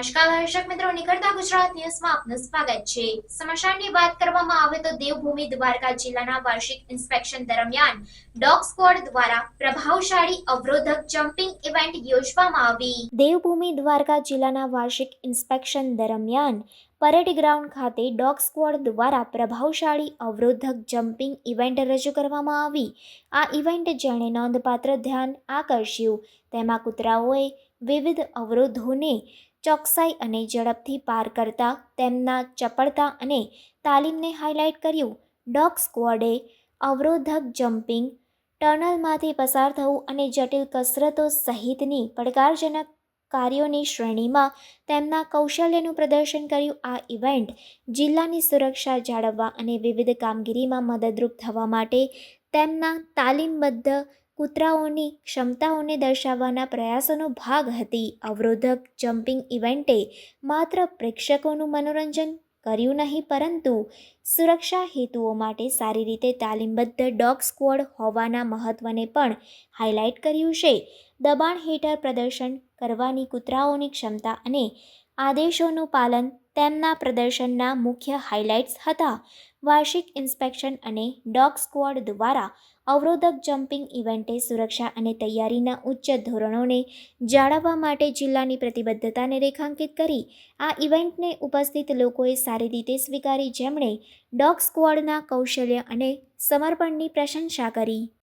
નમસ્કાર, દર્શક મિત્રો. નીકળતા ગુજરાત ન્યૂઝમાં આપનું સ્વાગત છે. સમાચારની વાત કરવામાં આવે તો દેવભૂમિ દ્વારકા જિલ્લાના વાર્ષિક ઇન્સ્પેક્શન દરમિયાન ડોગ સ્ક્વોડ દ્વારા પ્રભાવશાળી અવરોધક જમ્પિંગ ઇવેન્ટ યોજવામાં આવી. દેવભૂમિ દ્વારકા જિલ્લાના વાર્ષિક ઇન્સ્પેક્શન દરમિયાન પરેડ ગ્રાઉન્ડ ખાતે ડોગ સ્ક્વોડ દ્વારા પ્રભાવશાળી અવરોધક જમ્પિંગ ઇવેન્ટ રજૂ કરવામાં આવી. આ ઇવેન્ટ જેણે નોંધપાત્ર ધ્યાન આકર્ષ્યું. તેમાં કૂતરાઓએ વિવિધ અવરોધોને ચોકસાઈ અને ઝડપથી પાર કરતા, તેમના ચપળતા અને તાલીમને હાઇલાઇટ કર્યું. ડોગ સ્ક્વોડે અવરોધક જમ્પિંગ ટર્નલમાંથી પસાર થવું અને જટિલ કસરતો સહિતની પડકારજનક કાર્યોની શ્રેણીમાં તેમના કૌશલ્યનું પ્રદર્શન કર્યું. આ ઇવેન્ટ જિલ્લાની સુરક્ષા જાળવવા અને વિવિધ કામગીરીમાં મદદરૂપ થવા માટે તેમના તાલીમબદ્ધ કૂતરાઓની ક્ષમતાઓને દર્શાવવાના પ્રયાસોનો ભાગ હતી. અવરોધક જમ્પિંગ ઇવેન્ટે માત્ર પ્રેક્ષકોનું મનોરંજન કર્યું નહીં, પરંતુ સુરક્ષા હેતુઓ માટે સારી રીતે તાલીમબદ્ધ ડોગ સ્ક્વોડ હોવાના મહત્ત્વને પણ હાઇલાઇટ કર્યું છે. દબાણ હેઠળ પ્રદર્શન કરવાની કૂતરાઓની ક્ષમતા અને આદેશોનું પાલન તેમના પ્રદર્શનના મુખ્ય હાઇલાઇટ્સ હતા. વાર્ષિક ઇન્સ્પેક્શન અને ડોગ સ્ક્વોડ દ્વારા અવરોધક જમ્પિંગ ઇવેન્ટે સુરક્ષા અને તૈયારીના ઉચ્ચ ધોરણોને જાળવવા માટે જિલ્લાની પ્રતિબદ્ધતાને રેખાંકિત કરી. આ ઇવેન્ટને ઉપસ્થિત લોકોએ સારી રીતે સ્વીકારી, જેમણે ડોગ સ્ક્વોડના કૌશલ્ય અને સમર્પણની પ્રશંસા કરી.